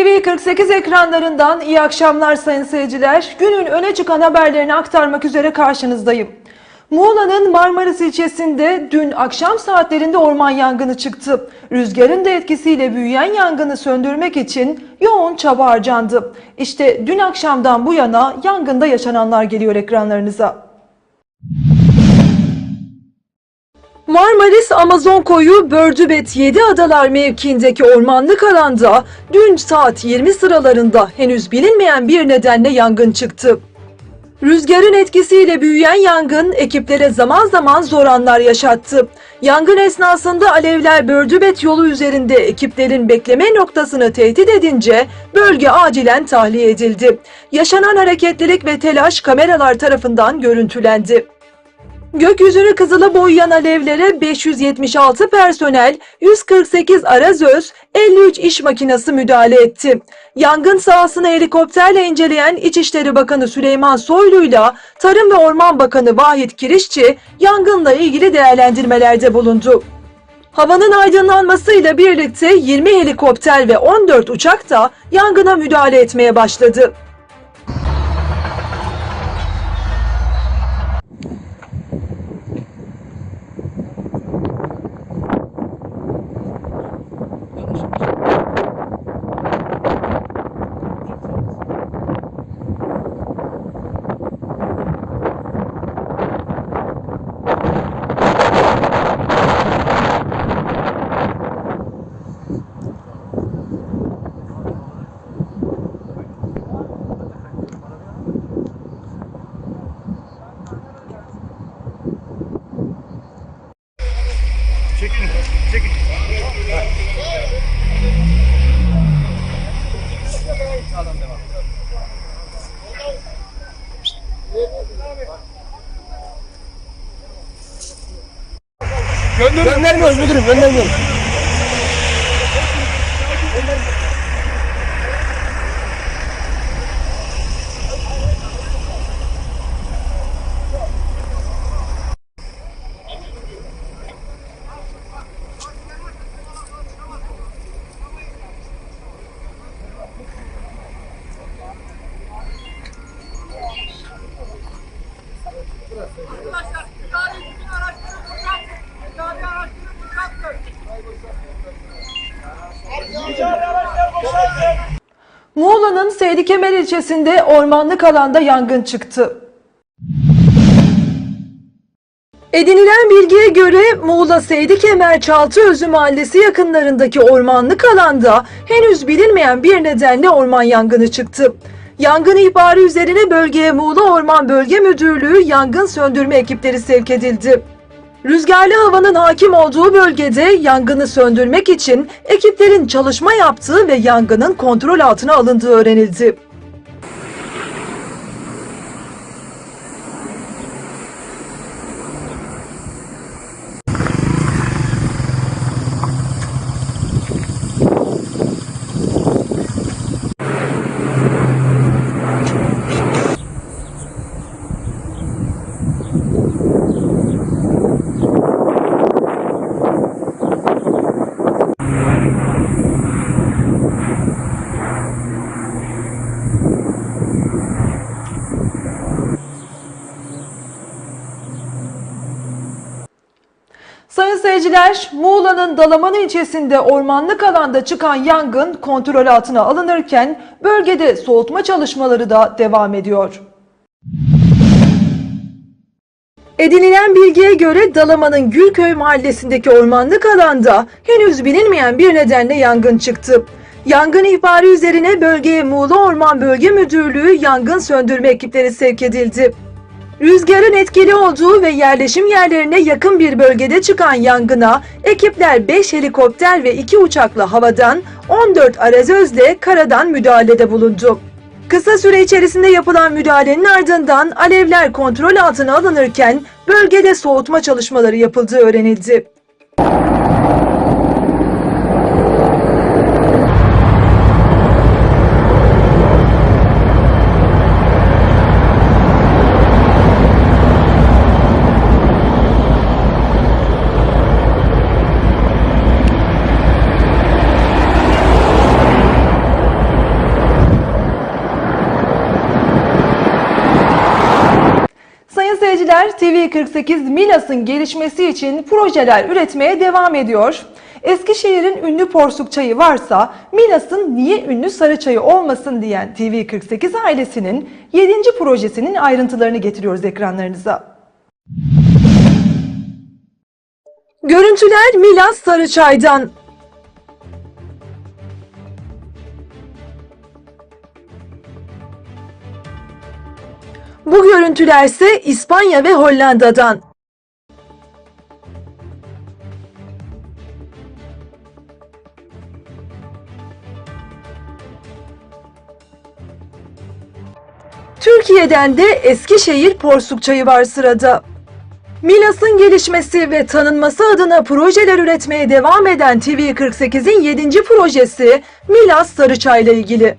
TV48 ekranlarından iyi akşamlar sayın seyirciler. Günün öne çıkan haberlerini aktarmak üzere karşınızdayım. Muğla'nın Marmaris ilçesinde dün akşam saatlerinde orman yangını çıktı. Rüzgarın da etkisiyle büyüyen yangını söndürmek için yoğun çaba harcandı. İşte dün akşamdan bu yana yangında yaşananlar geliyor ekranlarınıza. Marmaris Amazon koyu Bördübet 7 Adalar mevkiindeki ormanlık alanda dün saat 20 sıralarında henüz bilinmeyen bir nedenle yangın çıktı. Rüzgarın etkisiyle büyüyen yangın ekiplere zaman zaman zor anlar yaşattı. Yangın esnasında alevler Bördübet yolu üzerinde ekiplerin bekleme noktasını tehdit edince bölge acilen tahliye edildi. Yaşanan hareketlilik ve telaş kameralar tarafından görüntülendi. Gökyüzünü kızıla boyayan alevlere 576 personel, 148 arazöz, 53 iş makinesi müdahale etti. Yangın sahasını helikopterle inceleyen İçişleri Bakanı Süleyman Soylu'yla Tarım ve Orman Bakanı Vahit Kirişçi yangınla ilgili değerlendirmelerde bulundu. Havanın aydınlanmasıyla birlikte 20 helikopter ve 14 uçak da yangına müdahale etmeye başladı. Gönderin. Göndermiyoruz müdürüm göndermiyoruz. Arkadaşlar idare Muğla'nın Seydikemer ilçesinde ormanlık alanda yangın çıktı. Edinilen bilgiye göre Muğla Seydikemer Çaltıözü Mahallesi yakınlarındaki ormanlık alanda henüz bilinmeyen bir nedenle orman yangını çıktı. Yangın ihbarı üzerine bölgeye Muğla Orman Bölge Müdürlüğü yangın söndürme ekipleri sevk edildi. Rüzgarlı havanın hakim olduğu bölgede yangını söndürmek için ekiplerin çalışma yaptığı ve yangının kontrol altına alındığı öğrenildi. Seyirciler, Muğla'nın Dalaman ilçesinde ormanlık alanda çıkan yangın kontrol altına alınırken bölgede soğutma çalışmaları da devam ediyor. Edinilen bilgiye göre Dalaman'ın Gülköy mahallesindeki ormanlık alanda henüz bilinmeyen bir nedenle yangın çıktı. Yangın ihbarı üzerine bölgeye Muğla Orman Bölge Müdürlüğü yangın söndürme ekipleri sevk edildi. Rüzgarın etkili olduğu ve yerleşim yerlerine yakın bir bölgede çıkan yangına ekipler 5 helikopter ve 2 uçakla havadan 14 arazözle karadan müdahalede bulundu. Kısa süre içerisinde yapılan müdahalenin ardından alevler kontrol altına alınırken bölgede soğutma çalışmaları yapıldığı öğrenildi. TV48 Milas'ın gelişmesi için projeler üretmeye devam ediyor. Eskişehir'in ünlü porsuk çayı varsa Milas'ın niye ünlü sarı çayı olmasın diyen TV48 ailesinin 7. projesinin ayrıntılarını getiriyoruz ekranlarınıza. Görüntüler Milas Sarıçay'dan. Bu görüntülerse İspanya ve Hollanda'dan. Türkiye'den de Eskişehir Porsuk Çayı var sırada. Milas'ın gelişmesi ve tanınması adına projeler üretmeye devam eden TV48'in 7. projesi Milas Sarıçay'la ilgili.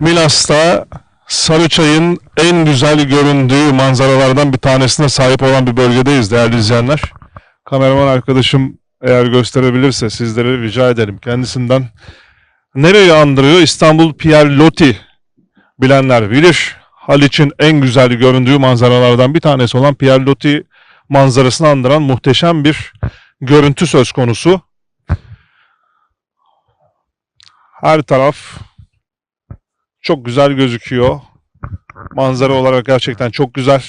Milas'ta Sarıçay'ın en güzel göründüğü manzaralardan bir tanesine sahip olan bir bölgedeyiz değerli izleyenler. Kameraman arkadaşım eğer gösterebilirse sizlere rica ederim kendisinden. Nereyi andırıyor? İstanbul Pierre Loti bilenler bilir. Haliç'in en güzel göründüğü manzaralardan bir tanesi olan Pierre Loti manzarasını andıran muhteşem bir görüntü söz konusu. Her taraf çok güzel gözüküyor. Manzara olarak gerçekten çok güzel.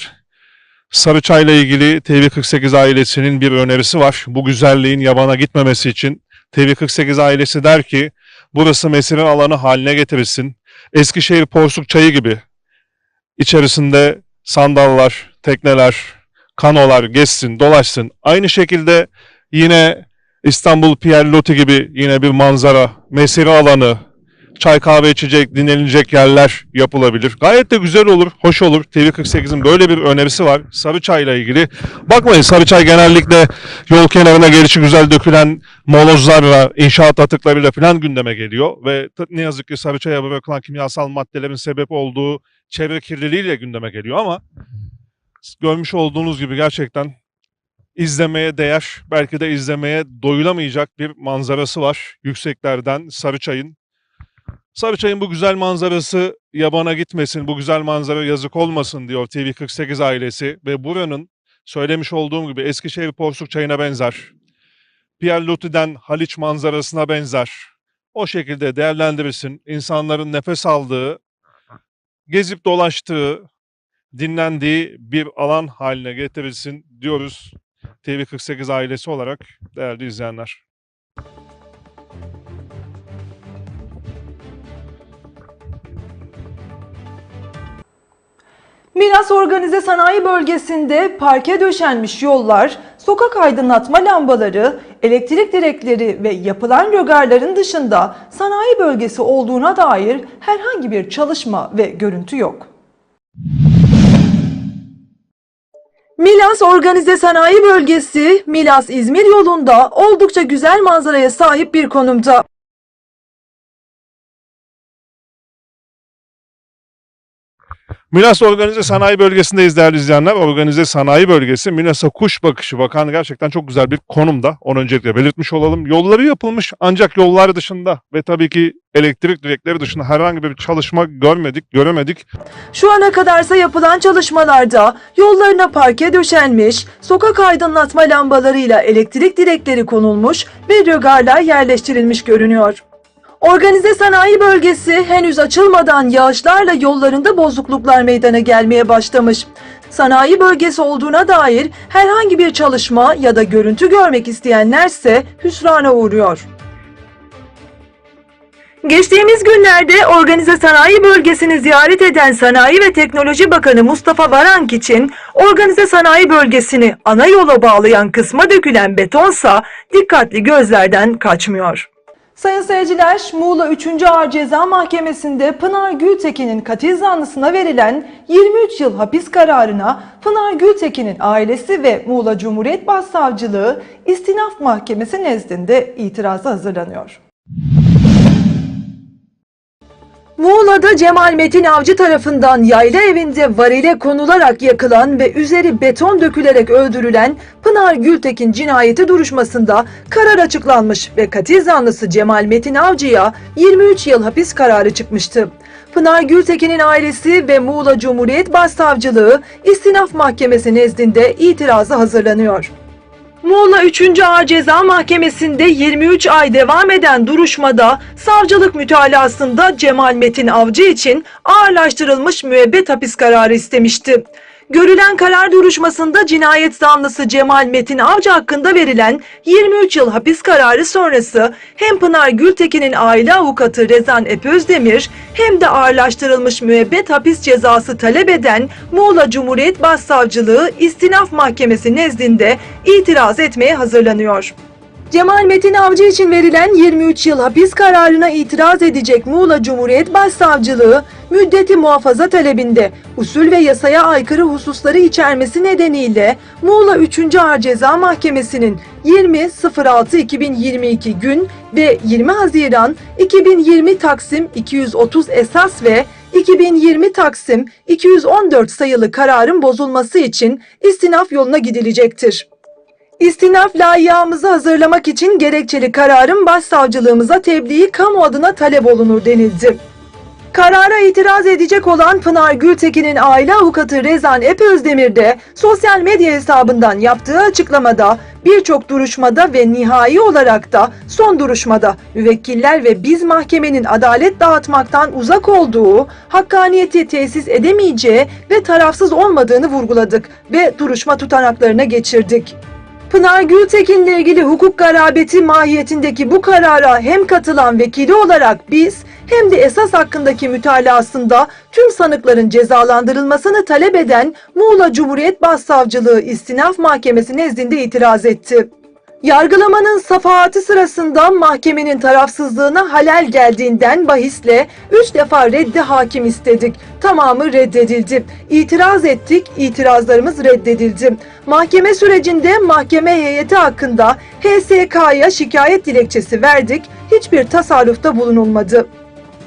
Sarıçay'la ilgili TV48 ailesinin bir önerisi var. Bu güzelliğin yabana gitmemesi için TV48 ailesi der ki burası mesire alanı haline getirilsin. Eskişehir Porsuk Çayı gibi içerisinde sandallar, tekneler, kanolar geçsin, dolaşsın. Aynı şekilde yine İstanbul Pierre Loti gibi yine bir manzara, mesire alanı, çay kahve içecek, dinlenilecek yerler yapılabilir. Gayet de güzel olur, hoş olur. TV48'in böyle bir önerisi var Sarıçay'la ilgili. Bakmayın Sarıçay genellikle yol kenarına gelişi güzel dökülen molozlarla, inşaat atıklarıyla falan gündeme geliyor. Ve ne yazık ki Sarıçay'a bırakılan kimyasal maddelerin sebep olduğu çevre kirliliğiyle gündeme geliyor ama görmüş olduğunuz gibi gerçekten izlemeye değer, belki de izlemeye doyulamayacak bir manzarası var. Yükseklerden Sarıçay'ın Sarıçay'ın bu güzel manzarası yabana gitmesin, bu güzel manzara yazık olmasın diyor TV48 ailesi ve buranın söylemiş olduğum gibi Eskişehir Porsuk Çayı'na benzer. Pierre Loti'den Haliç manzarasına benzer. O şekilde değerlendirilsin. İnsanların nefes aldığı, gezip dolaştığı, dinlendiği bir alan haline getirilsin diyoruz TV48 ailesi olarak değerli izleyenler. Milas Organize Sanayi Bölgesi'nde parke döşenmiş yollar, sokak aydınlatma lambaları, elektrik direkleri ve yapılan rögarların dışında sanayi bölgesi olduğuna dair herhangi bir çalışma ve görüntü yok. Milas Organize Sanayi Bölgesi, Milas-İzmir yolunda oldukça güzel manzaraya sahip bir konumda. Milas Organize Sanayi Bölgesi'ndeyiz değerli izleyenler. Organize Sanayi Bölgesi Milas'a kuş bakışı bakan gerçekten çok güzel bir konumda. Onu öncelikle belirtmiş olalım. Yolları yapılmış ancak yollar dışında ve tabii ki elektrik direkleri dışında herhangi bir çalışma görmedik, göremedik. Şu ana kadarsa yapılan çalışmalarda yollarına parke döşenmiş, sokak aydınlatma lambalarıyla elektrik direkleri konulmuş ve rögarlar yerleştirilmiş görünüyor. Organize sanayi bölgesi henüz açılmadan yağışlarla yollarında bozukluklar meydana gelmeye başlamış. Sanayi bölgesi olduğuna dair herhangi bir çalışma ya da görüntü görmek isteyenlerse hüsrana uğruyor. Geçtiğimiz günlerde Organize Sanayi Bölgesi'ni ziyaret eden Sanayi ve Teknoloji Bakanı Mustafa Varank için Organize Sanayi Bölgesi'ni ana yola bağlayan kısma dökülen betonsa dikkatli gözlerden kaçmıyor. Sayın seyirciler, Muğla 3. Ağır Ceza Mahkemesi'nde Pınar Gültekin'in katil zanlısına verilen 23 yıl hapis kararına Pınar Gültekin'in ailesi ve Muğla Cumhuriyet Başsavcılığı İstinaf Mahkemesi nezdinde itirazı hazırlanıyor. Muğla'da Cemal Metin Avcı tarafından yayla evinde varile konularak yakılan ve üzeri beton dökülerek öldürülen Pınar Gültekin cinayeti duruşmasında karar açıklanmış ve katil zanlısı Cemal Metin Avcı'ya 23 yıl hapis kararı çıkmıştı. Pınar Gültekin'in ailesi ve Muğla Cumhuriyet Başsavcılığı İstinaf Mahkemesi nezdinde itirazı hazırlanıyor. Muğla 3. Ağır Ceza Mahkemesi'nde 23 ay devam eden duruşmada savcılık mütalasında Cemal Metin Avcı için ağırlaştırılmış müebbet hapis kararı istemişti. Görülen karar duruşmasında cinayet zanlısı Cemal Metin Avcı hakkında verilen 23 yıl hapis kararı sonrası hem Pınar Gültekin'in aile avukatı Rezan Epözdemir hem de ağırlaştırılmış müebbet hapis cezası talep eden Muğla Cumhuriyet Başsavcılığı İstinaf Mahkemesi nezdinde itiraz etmeye hazırlanıyor. Cemal Metin Avcı için verilen 23 yıl hapis kararına itiraz edecek Muğla Cumhuriyet Başsavcılığı, müddeti muhafaza talebinde usul ve yasaya aykırı hususları içermesi nedeniyle Muğla 3. Ağır Ceza Mahkemesi'nin 20.06.2022 gün ve 20 Haziran 2020 Taksim 230 esas ve 2020 Taksim 214 sayılı kararın bozulması için istinaf yoluna gidilecektir. İstinaf layığımızı hazırlamak için gerekçeli kararın başsavcılığımıza tebliği kamu adına talep olunur denildi. Karara itiraz edecek olan Pınar Gültekin'in aile avukatı Rezan Epözdemir de sosyal medya hesabından yaptığı açıklamada birçok duruşmada ve nihai olarak da son duruşmada müvekkiller ve biz mahkemenin adalet dağıtmaktan uzak olduğu, hakkaniyeti tesis edemeyeceği ve tarafsız olmadığını vurguladık ve duruşma tutanaklarına geçirdik. Pınar Gültekin'le ilgili hukuk garabeti mahiyetindeki bu karara hem katılan vekili olarak biz hem de esas hakkındaki mütalasında tüm sanıkların cezalandırılmasını talep eden Muğla Cumhuriyet Başsavcılığı İstinaf Mahkemesi nezdinde itiraz etti. Yargılamanın safahatı sırasında mahkemenin tarafsızlığına halel geldiğinden bahisle 3 defa reddi hakim istedik. Tamamı reddedildi. İtiraz ettik, itirazlarımız reddedildi. Mahkeme sürecinde mahkeme heyeti hakkında HSK'ya şikayet dilekçesi verdik. Hiçbir tasarrufta bulunulmadı.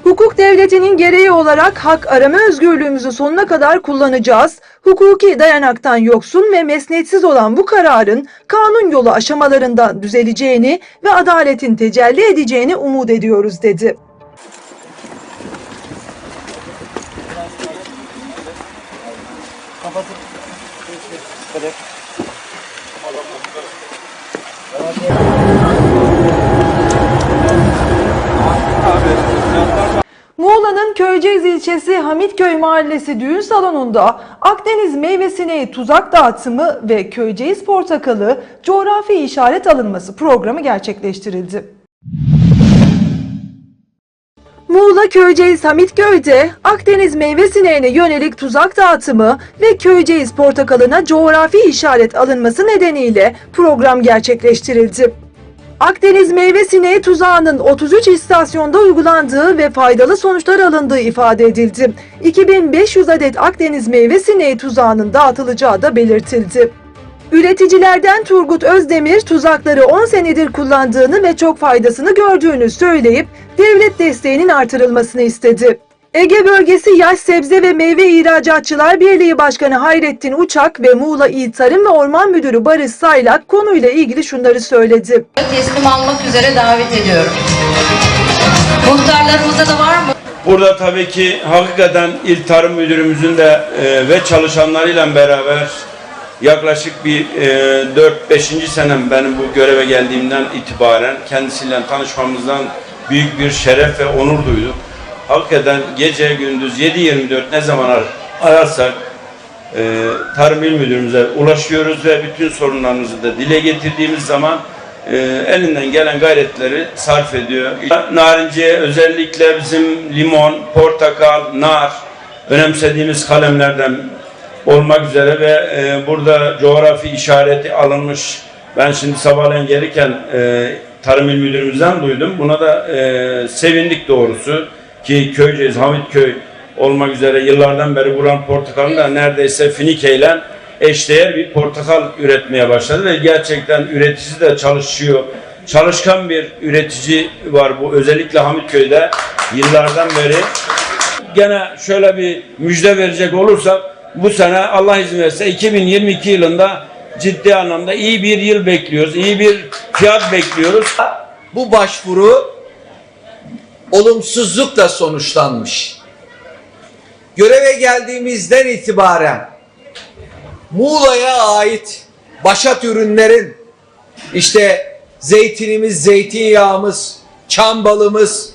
Hukuk devletinin gereği olarak hak arama özgürlüğümüzü sonuna kadar kullanacağız. Hukuki dayanaktan yoksun ve mesnetsiz olan bu kararın kanun yolu aşamalarında düzeleceğini ve adaletin tecelli edeceğini umut ediyoruz dedi. Muğla'nın Köyceğiz ilçesi Hamitköy Mahallesi düğün salonunda Akdeniz meyve sineği tuzak dağıtımı ve Köyceğiz portakalı coğrafi işaret alınması programı gerçekleştirildi. Muğla Köyceğiz Hamitköy'de Akdeniz meyve sineğine yönelik tuzak dağıtımı ve Köyceğiz portakalına coğrafi işaret alınması nedeniyle program gerçekleştirildi. Akdeniz meyve sineği tuzağının 33 istasyonda uygulandığı ve faydalı sonuçlar alındığı ifade edildi. 2500 adet Akdeniz meyve sineği tuzağının dağıtılacağı da belirtildi. Üreticilerden Turgut Özdemir tuzakları 10 senedir kullandığını ve çok faydasını gördüğünü söyleyip devlet desteğinin artırılmasını istedi. Ege Bölgesi Yaş Sebze ve Meyve İhracatçılar Birliği Başkanı Hayrettin Uçak ve Muğla İl Tarım ve Orman Müdürü Barış Saylak konuyla ilgili şunları söyledi. teslim almak üzere davet ediyorum. Muhtarlarımızda da var mı? Burada tabii ki hakikaten İl Tarım Müdürümüzün de e, ve çalışanlarıyla beraber yaklaşık bir e, 4-5. senem benim bu göreve geldiğimden itibaren kendisiyle tanışmamızdan büyük bir şeref ve onur duyduk. Hakikaten gece gündüz 7-24 ne zaman ar- ararsak e, Tarım İl Müdürümüze ulaşıyoruz ve bütün sorunlarımızı da dile getirdiğimiz zaman e, elinden gelen gayretleri sarf ediyor. Narince özellikle bizim limon, portakal, nar önemsediğimiz kalemlerden olmak üzere ve e, burada coğrafi işareti alınmış. Ben şimdi sabahleyin gelirken e, Tarım İl Müdürümüzden duydum. Buna da e, sevindik doğrusu ki Köyceğiz, Hamitköy olmak üzere yıllardan beri buran portakalın da neredeyse Finike ile eşdeğer bir portakal üretmeye başladı ve gerçekten üreticisi de çalışıyor. Çalışkan bir üretici var bu özellikle Hamitköy'de yıllardan beri gene şöyle bir müjde verecek olursak bu sene Allah izin verirse 2022 yılında ciddi anlamda iyi bir yıl bekliyoruz. İyi bir fiyat bekliyoruz. bu başvuru olumsuzlukla sonuçlanmış. Göreve geldiğimizden itibaren Muğla'ya ait başat ürünlerin işte zeytinimiz, zeytinyağımız, çam balımız,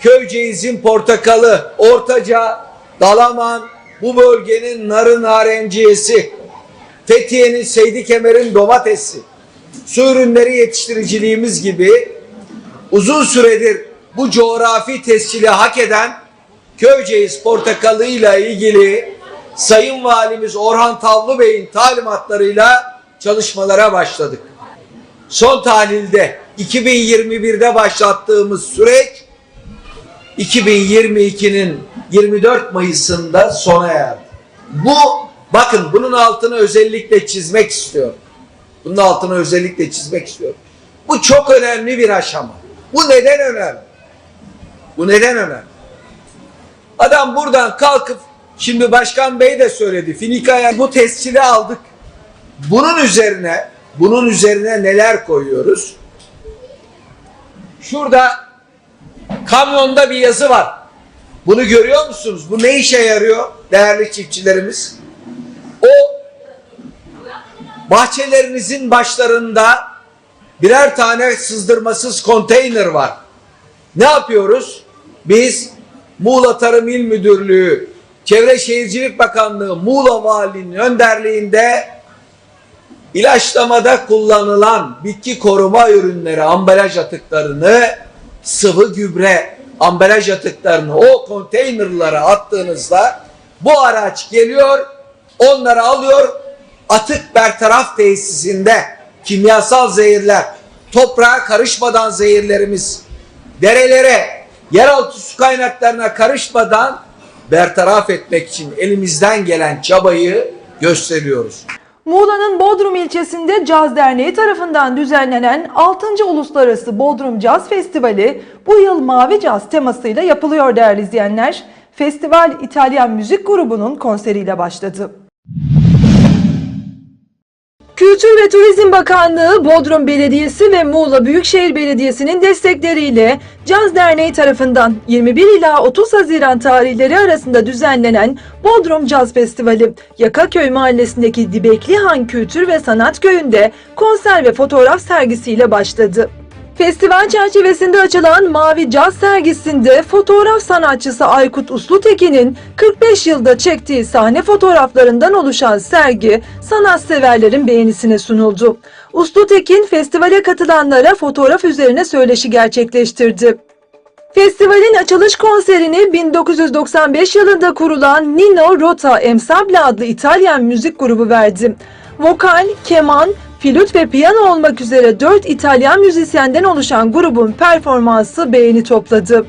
Köyceğiz'in portakalı, Ortaca, Dalaman, bu bölgenin narı narenciyesi, Fethiye'nin Seydi Kemer'in domatesi, su ürünleri yetiştiriciliğimiz gibi uzun süredir bu coğrafi tescili hak eden Köyceğiz portakalıyla ilgili Sayın Valimiz Orhan Tavlı Bey'in talimatlarıyla çalışmalara başladık. Son tahlilde 2021'de başlattığımız süreç 2022'nin 24 Mayıs'ında sona erdi. Bu bakın bunun altını özellikle çizmek istiyorum. Bunun altını özellikle çizmek istiyorum. Bu çok önemli bir aşama. Bu neden önemli? Bu neden önemli? Adam buradan kalkıp şimdi Başkan Bey de söyledi. Finika'ya bu tescili aldık. Bunun üzerine bunun üzerine neler koyuyoruz? Şurada kamyonda bir yazı var. Bunu görüyor musunuz? Bu ne işe yarıyor değerli çiftçilerimiz? O bahçelerinizin başlarında birer tane sızdırmasız konteyner var. Ne yapıyoruz? Biz Muğla Tarım İl Müdürlüğü, Çevre Şehircilik Bakanlığı, Muğla Valiliğinin önderliğinde ilaçlamada kullanılan bitki koruma ürünleri, ambalaj atıklarını, sıvı gübre, ambalaj atıklarını o konteynerlara attığınızda bu araç geliyor, onları alıyor, atık bertaraf tesisinde kimyasal zehirler, toprağa karışmadan zehirlerimiz, derelere, yeraltı su kaynaklarına karışmadan bertaraf etmek için elimizden gelen çabayı gösteriyoruz. Muğla'nın Bodrum ilçesinde Caz Derneği tarafından düzenlenen 6. Uluslararası Bodrum Caz Festivali bu yıl Mavi Caz temasıyla yapılıyor değerli izleyenler. Festival İtalyan müzik grubunun konseriyle başladı. Kültür ve Turizm Bakanlığı, Bodrum Belediyesi ve Muğla Büyükşehir Belediyesi'nin destekleriyle Caz Derneği tarafından 21 ila 30 Haziran tarihleri arasında düzenlenen Bodrum Caz Festivali, Yakaköy Mahallesi'ndeki Dibeklihan Kültür ve Sanat Köyü'nde konser ve fotoğraf sergisiyle başladı. Festival çerçevesinde açılan Mavi Caz sergisinde fotoğraf sanatçısı Aykut Uslutekin'in 45 yılda çektiği sahne fotoğraflarından oluşan sergi sanatseverlerin beğenisine sunuldu. Uslutekin festivale katılanlara fotoğraf üzerine söyleşi gerçekleştirdi. Festivalin açılış konserini 1995 yılında kurulan Nino Rota Ensemble adlı İtalyan müzik grubu verdi. Vokal, keman, flüt ve piyano olmak üzere 4 İtalyan müzisyenden oluşan grubun performansı beğeni topladı.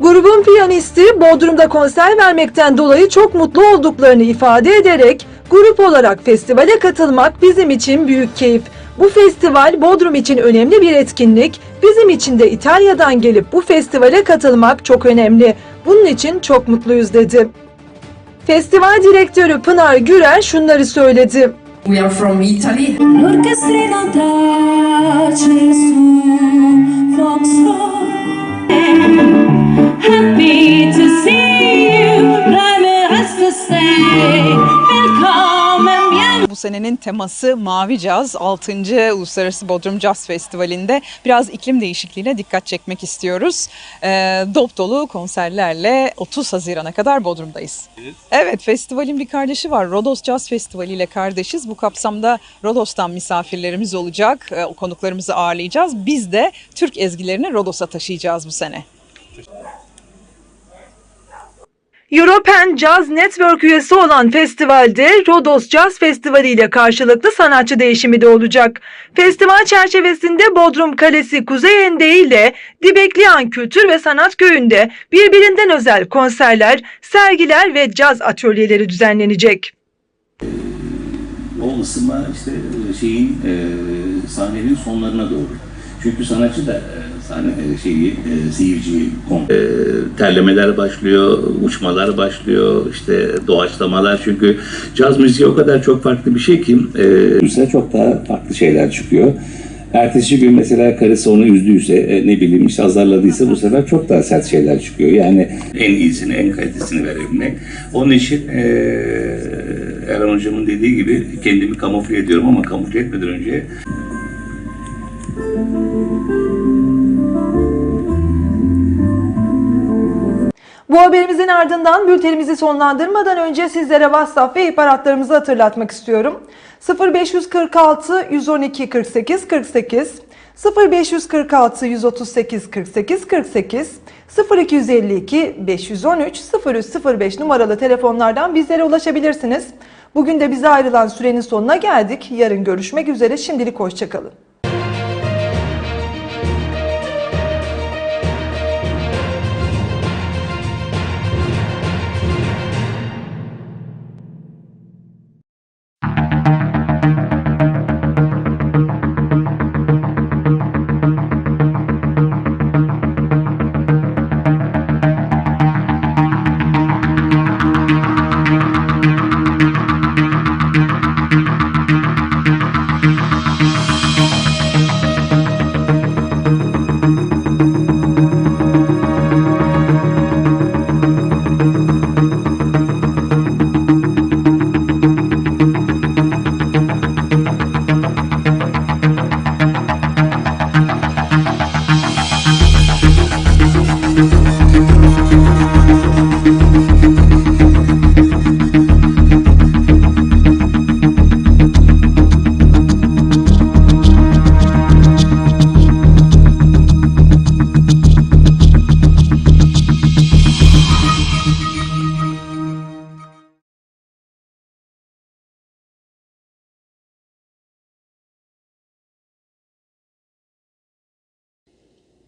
Grubun piyanisti Bodrum'da konser vermekten dolayı çok mutlu olduklarını ifade ederek grup olarak festivale katılmak bizim için büyük keyif. Bu festival Bodrum için önemli bir etkinlik. Bizim için de İtalya'dan gelip bu festivale katılmak çok önemli. Bunun için çok mutluyuz dedi. Festival direktörü Pınar Gürel şunları söyledi. We are from Italy. Tace su. Happy to see you, to bien. Bu senenin teması Mavi Caz 6. Uluslararası Bodrum Caz Festivali'nde biraz iklim değişikliğine dikkat çekmek istiyoruz. Ee, dop dolu konserlerle 30 Haziran'a kadar Bodrum'dayız. Evet festivalin bir kardeşi var. Rodos Caz Festivali ile kardeşiz. Bu kapsamda Rodos'tan misafirlerimiz olacak. O konuklarımızı ağırlayacağız. Biz de Türk ezgilerini Rodos'a taşıyacağız bu sene. European Jazz Network üyesi olan festivalde Rodos Jazz Festivali ile karşılıklı sanatçı değişimi de olacak. Festival çerçevesinde Bodrum Kalesi Kuzey Endeği ile Dibeklihan Kültür ve Sanat Köyü'nde birbirinden özel konserler, sergiler ve caz atölyeleri düzenlenecek. o ısınma işte e, şeyin e, sahnenin sonlarına doğru. Çünkü sanatçı da e, Hani e, şeyi, e, e, terlemeler başlıyor, uçmalar başlıyor, işte doğaçlamalar çünkü caz müziği o kadar çok farklı bir şey ki e, çok daha farklı şeyler çıkıyor. Ertesi gün mesela karısı onu üzdüyse, ne bileyim işte azarladıysa bu sefer çok daha sert şeyler çıkıyor. Yani en iyisini, en kalitesini verebilmek. Onun için e, Erhan Hocam'ın dediği gibi kendimi kamufle ediyorum ama kamufle etmeden önce Bu haberimizin ardından bültenimizi sonlandırmadan önce sizlere WhatsApp ve ihbaratlarımızı hatırlatmak istiyorum. 0546 112 48 48 0546 138 48 48 0252 513 0305 numaralı telefonlardan bizlere ulaşabilirsiniz. Bugün de bize ayrılan sürenin sonuna geldik. Yarın görüşmek üzere. Şimdilik hoşçakalın.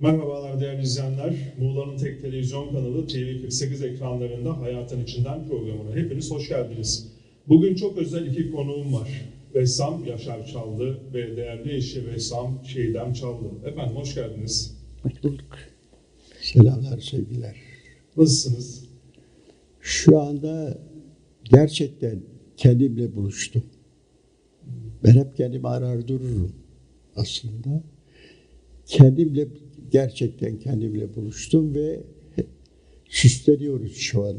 Merhabalar değerli izleyenler. Muğla'nın tek televizyon kanalı TV48 ekranlarında Hayatın İçinden programına hepiniz hoş geldiniz. Bugün çok özel iki konuğum var. Bessam Yaşar Çaldı ve değerli eşi Bessam Çiğdem Çaldı. Efendim hoş geldiniz. Hoş bulduk. Selamlar, sevgiler. Nasılsınız? Şu anda gerçekten kendimle buluştum. Ben hep kendimi arar dururum aslında. Kendimle, gerçekten kendimle buluştum ve süsleniyoruz şu anda.